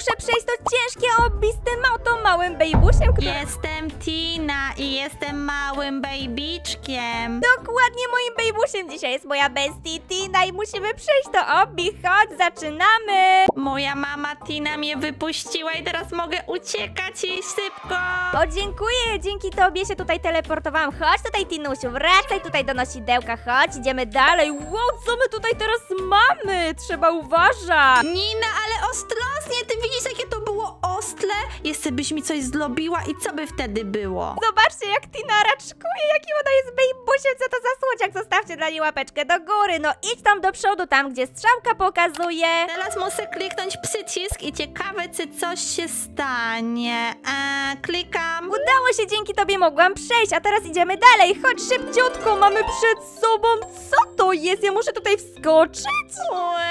muszę przejść to ciężkie obbi oto małym bejbusiem, który... Jestem Tina i jestem małym bejbiczkiem. Dokładnie moim bejbusiem dzisiaj jest moja bestie Tina i musimy przejść to obbi. Chodź, zaczynamy! Moja mama Tina mnie wypuściła i teraz mogę uciekać jej szybko. O, dziękuję, dzięki tobie się tutaj teleportowałam. Chodź tutaj, Tinusiu, wracaj tutaj do nosidełka, chodź, idziemy dalej. Wow, co my tutaj teraz mamy? Trzeba uważać. Nina, ale ostrożnie, ty widzisz jakie to było ostre? Jeszcze byś mi coś zlobiła i co by wtedy było? Zobaczcie, jak Tina raczkuje, jaki ona jest bejbusiem, co to za słodziak. Zostawcie dla niej łapeczkę do góry. No idź tam do przodu, tam gdzie strzałka pokazuje. Teraz muszę kliknąć przycisk i ciekawe, czy coś się stanie. Eee, klikam. Udało się, dzięki tobie mogłam przejść, a teraz idziemy dalej. Chodź szybciutko, mamy przed sobą. Co to jest? Ja muszę tutaj wskoczyć? Łe,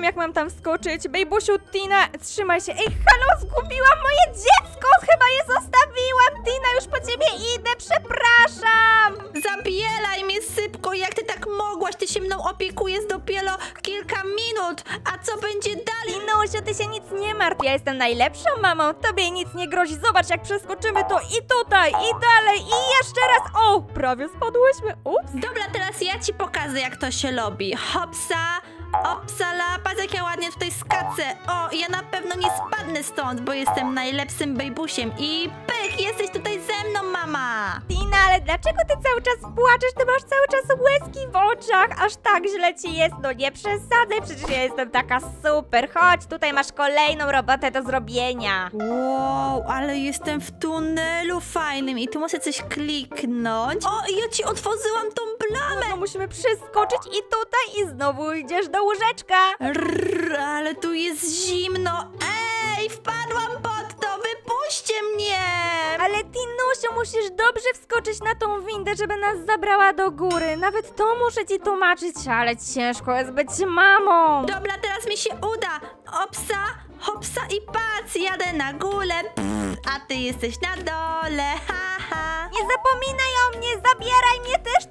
wiem jak mam tam wskoczyć. Bejbusiu, Tina, trzymaj się. Ej, halo, zgubiłam moje dziecko! Chyba je zostawiłam. Tina, już po ciebie idę, przepraszam. Zabielaj mnie szybko, jak ty tak mogłaś? Ty się mną opiekujesz dopiero kilka minut, a co będzie dalej? Tinusiu, ty się nic nie martw, ja jestem najlepszą mamą, tobie nic nie grozi. Zobacz, jak przeskoczymy to i tutaj, i dalej, i jeszcze raz. O, prawie spadłyśmy. Ups. Dobra, teraz ja ci pokażę, jak to się robi. Hopsa, opsala, patrz jak ja ładnie tutaj skacę. O, ja na pewno nie spadnę stąd, bo jestem najlepszym bejbusiem. I pych, jesteś tutaj ze mną, mama. Tina, ale dlaczego ty cały czas płaczesz? Ty masz cały czas łezki w oczach. Aż tak źle ci jest. No nie przesadzaj, przecież ja jestem taka super. Chodź, tutaj masz kolejną robotę do zrobienia. Wow, ale jestem w tunelu fajnym i tu muszę coś kliknąć. O, ja ci otworzyłam tą blamę. No musimy przeskoczyć i tutaj i znowu idziesz do łóżeczka. Rrr, ale tu jest zimno. Ej, wpadłam pod to, wypuśćcie mnie. Ale Tinusiu, musisz dobrze wskoczyć na tą windę, żeby nas zabrała do góry. Nawet to muszę ci tłumaczyć, ale ciężko jest być mamą. Dobra, teraz mi się uda. Opsa, hopsa i pac, jadę na górę. A ty jesteś na dole, haha. Nie zapominaj o mnie, zabieraj mnie też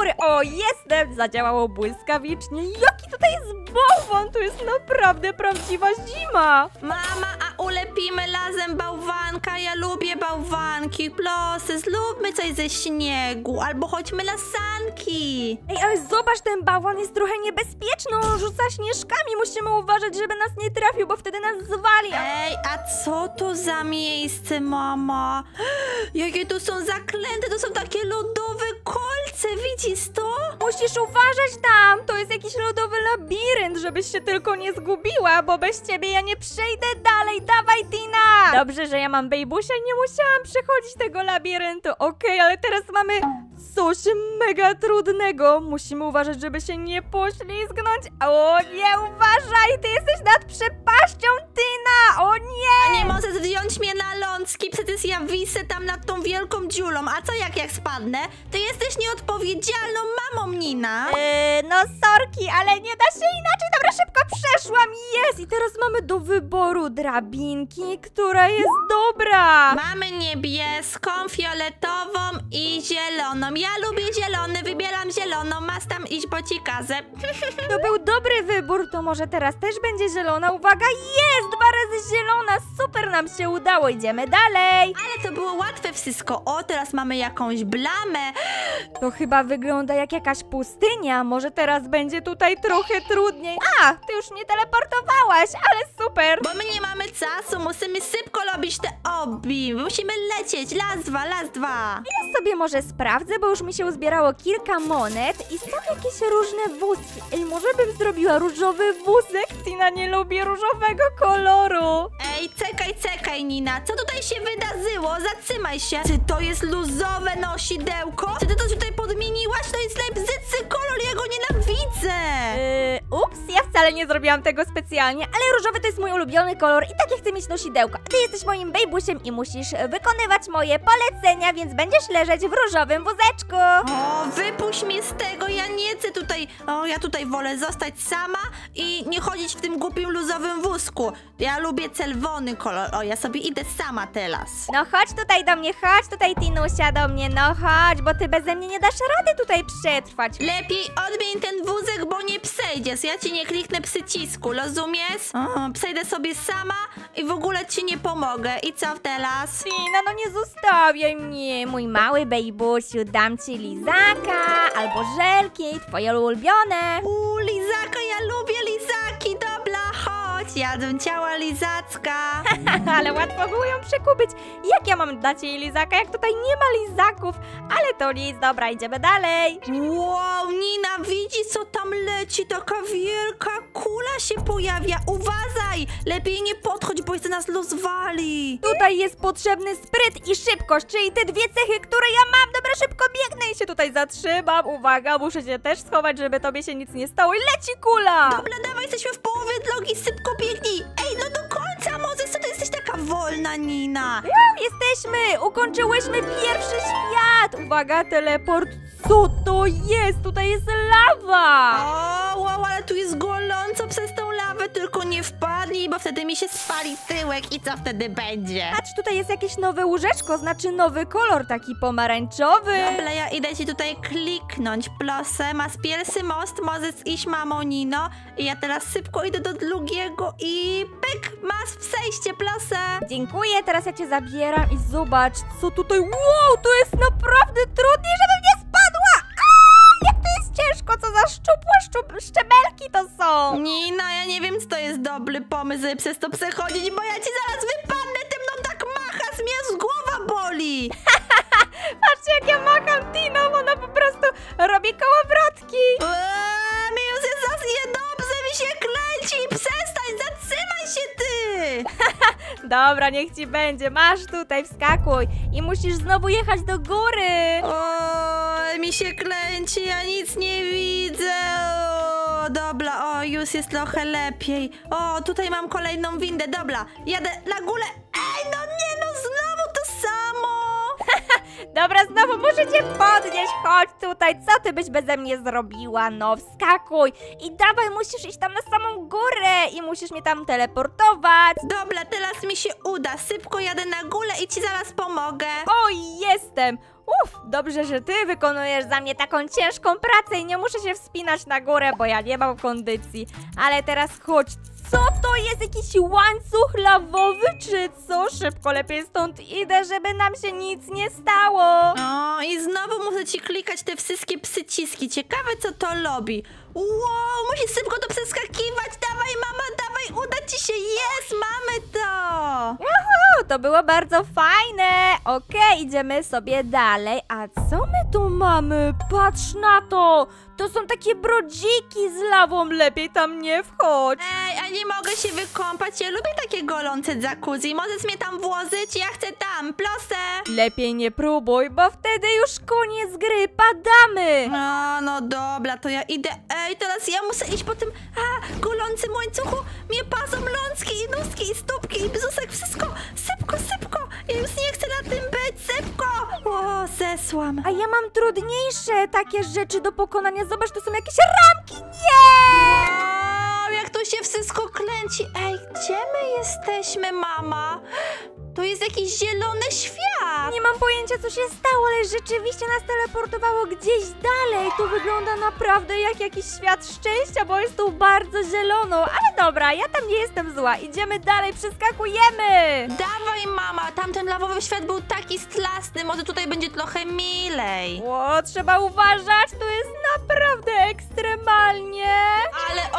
góry. O, jestem! Zadziałało błyskawicznie. Jaki tutaj jest bałwan? Tu jest naprawdę prawdziwa zima. Mama, a ulepimy razem bałwanka? Ja lubię bałwanki. Proszę, zróbmy coś ze śniegu, albo chodźmy na sanki. Ej, ale zobacz, ten bałwan jest trochę niebezpieczny. On rzuca śnieżkami. Musimy uważać, żeby nas nie trafił, bo wtedy nas zwali. Ej, a co to za miejsce, mama? Jakie tu są zaklęte, to są takie lodowe kolce, widzisz to? Musisz uważać tam. To jest jakiś lodowy labirynt, żebyś się tylko nie zgubiła, bo bez ciebie ja nie przejdę dalej. Dawaj, Tina! Dobrze, że ja mam bejbusia i nie musiałam przechodzić tego labiryntu. Okej, ale teraz mamy coś mega trudnego. Musimy uważać, żeby się nie poślizgnąć. O nie, uważaj! Ty jesteś nad przepaścią, Tina! O nie! A nie możesz zdjąć mnie na lącki, przecież ja wisę tam nad tą wielką dziulą. A co jak jak spadnę? Ty jesteś nieodpowiedzialną mamą, Nina. Yy, no sorki, ale nie da się inaczej. Dobra, szybko przeszłam. Jest! I teraz mamy do wyboru drabinki, która jest dobra. Mamy niebieską, fioletową i zieloną. Ja lubię zielony, wybieram zieloną. Masz tam iść, bo ci kazę. To był dobry wybór, to może teraz też będzie zielona. Uwaga, jest! Dwa razy zielona. Super nam się udało. Idziemy dalej. Ale to było łatwe wszystko. O, teraz mamy jakąś blamę. To chyba wygląda jak jakaś pustynia. Może teraz będzie tutaj trochę trudniej. A, ty już mnie teleportowałaś, ale super. Bo my nie mamy czasu, musimy szybko robić te obi. Musimy lecieć. Las dwa, las dwa. Ja sobie może sprawdzę, bo już mi się uzbierało kilka monet i są jakieś różne wózki. Ej, może bym zrobiła różowy wózek? Tina nie lubi różowego koloru. Ej, czekaj, czekaj, Nina. Co tutaj się wydarzyło? Zatrzymaj się. Czy to jest luzowe nosidełko? Czy ty to tutaj podmieniłaś? To jest najbrzydszy kolor ja go nienawidzę! Yy, ups, ja wcale nie zrobiłam tego specjalnie, ale różowy to jest mój ulubiony kolor i takie chcę mieć nosidełko. A ty jesteś moim bejbusiem i musisz wykonywać moje polecenia, więc będziesz leżeć w różowym wózeczku. O, wypuść mnie z tego, ja nie chcę tutaj... O, ja tutaj wolę zostać sama i nie chodzić w tym głupim luzowym wózku. Ja lubię czerwony kolor. O, ja sobie idę sama teraz. No chodź tutaj do mnie, chodź tutaj Tinusia do mnie, no chodź, bo ty beze mnie nie dasz rady tutaj przetrwać. Lepiej odmień ten wózek, bo nie przejdziesz. Ja ci nie kliknę przycisku, rozumiesz? O, przejdę sobie sama i w ogóle ci nie pomogę. I co teraz? Tina, no nie zostawiaj mnie, mój mały bejbusiu, dam ci lizaka albo żelki, twoje ulubione. U, lizaka, ja lubię jadę ciała lizacka. ale łatwo było ją przekupić. Jak ja mam dać jej lizaka, jak tutaj nie ma lizaków? Ale to nic, dobra, idziemy dalej. Wow, Nina, widzisz co tam leci? Taka wielka kula się pojawia. Uważaj! Lepiej nie podchodź, bo jeszcze nas rozwali. Tutaj jest potrzebny spryt i szybkość, czyli te dwie cechy, które ja mam. Dobra, szybko biegnę i się tutaj zatrzymam. Uwaga, muszę się też schować, żeby tobie się nic nie stało. I leci kula! Dobra, dawaj, jesteśmy w połowie drogi, szybko biegnij. Ej, no do końca, może co ty jesteś taka wolna, Nina? Jesteśmy! Ukończyłyśmy pierwszy świat! Uwaga, teleport. Co to jest? Tutaj jest lawa! O, wow, ale tu jest gorąco przez tą lawę, tylko nie wpadnij, bo wtedy mi się spali tyłek i co wtedy będzie? Patrz, tutaj jest jakieś nowe łóżeczko, znaczy nowy kolor, taki pomarańczowy. Dobra, ja idę ci tutaj kliknąć, proszę. Masz pierwszy most, możesz iść, mamo Nino. I ja teraz szybko idę do drugiego i pyk, masz przejście, proszę. Dziękuję, teraz ja cię zabieram i zobacz, co tutaj. Wow, to jest naprawdę trudniej, żebym nie żeby przez to przechodzić, bo ja ci zaraz wypadnę, ty mną tak machasz, mnie z głowa boli. Patrzcie, jak ja macham Tiną, ona po prostu robi kołowrotki! Eee, mi już jest zas niedobrze, mi się klęci, przestań, zatrzymaj się ty. Dobra, niech ci będzie, masz tutaj, wskakuj i musisz znowu jechać do góry! O, mi się klęci, ja nic nie widzę. Dobra, o, już jest trochę lepiej. O, tutaj mam kolejną windę, dobra, jadę na górę. Ej, no nie, no znowu to samo. Dobra, znowu muszę cię podnieść, chodź tutaj, co ty byś beze mnie zrobiła? No, wskakuj i dawaj, musisz iść tam na samą górę i musisz mnie tam teleportować. Dobra, teraz mi się uda, szybko jadę na górę i ci zaraz pomogę. O, jestem! Dobrze, że ty wykonujesz za mnie taką ciężką pracę i nie muszę się wspinać na górę, bo ja nie mam kondycji. Ale teraz chodź, co to jest? Jakiś łańcuch lawowy czy co? Szybko lepiej stąd idę, żeby nam się nic nie stało. O, i znowu muszę ci klikać te wszystkie przyciski. Ciekawe, co to robi. Wow, musisz szybko to przeskakiwać. Dawaj, mama, dawaj, uda ci się. Jest, mamy to. Juhu, to było bardzo fajne. Okej, idziemy sobie dalej. A co my tu mamy? Patrz na to. To są takie brodziki z lawą. Lepiej tam nie wchodź. Ej, a nie mogę się wykąpać. Ja lubię takie gorące jacuzzi. Możesz mnie tam włożyć? Ja chcę tam, proszę. Lepiej nie próbuj, bo wtedy już koniec gry, padamy. No, no dobra, to ja idę. Ej, teraz ja muszę iść po tym a, golącym łańcuchu. Mnie pasą lącki i nóżki i stópki i brzuszek. Wszystko szybko, szybko. Ja już nie chcę na tym być. Szybko. O, zesłam. A ja mam trudniejsze takie rzeczy do pokonania. Zobacz, to są jakieś ramki. Nie! To się wszystko klęci. Ej, gdzie my jesteśmy, mama? To jest jakiś zielony świat. Nie mam pojęcia, co się stało, ale rzeczywiście nas teleportowało gdzieś dalej. Tu wygląda naprawdę jak jakiś świat szczęścia, bo jest tu bardzo zielono. Ale dobra, ja tam nie jestem zła. Idziemy dalej, przeskakujemy. Dawaj, mama, tamten lawowy świat był taki stlasny. Może tutaj będzie trochę milej. O, trzeba uważać, tu jest naprawdę ekstremalnie.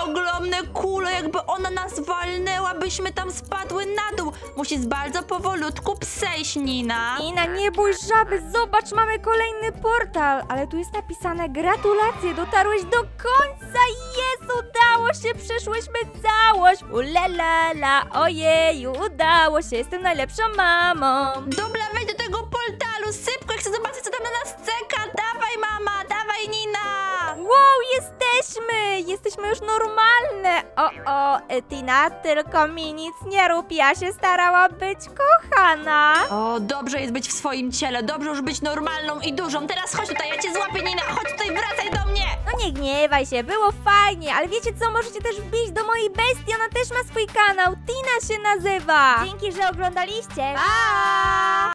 Ogromne kule, jakby ona nas walnęła, byśmy tam spadły na dół. Musisz bardzo powolutku przejść, Nina. Nina, nie bój żaby, zobacz, mamy kolejny portal, ale tu jest napisane gratulacje, dotarłeś do końca, jest, udało się, przeszłyśmy całość, ulalala, ojeju, udało się, jestem najlepszą mamą. Dobra, wejdź do tego portalu, szybko, chcę zobaczyć, co tam na nas czeka. Dawaj, mama, dawaj, Nina. Wow, jesteśmy już normalne. O, o, Tina, tylko mi nic nie rób, ja się starałam być kochana. O, dobrze jest być w swoim ciele, dobrze już być normalną i dużą. Teraz chodź tutaj, ja cię złapię, Nina, chodź tutaj, wracaj do mnie! No nie gniewaj się, było fajnie, ale wiecie co, możecie też wbić do mojej bestii, ona też ma swój kanał, Tina się nazywa. Dzięki, że oglądaliście. Pa!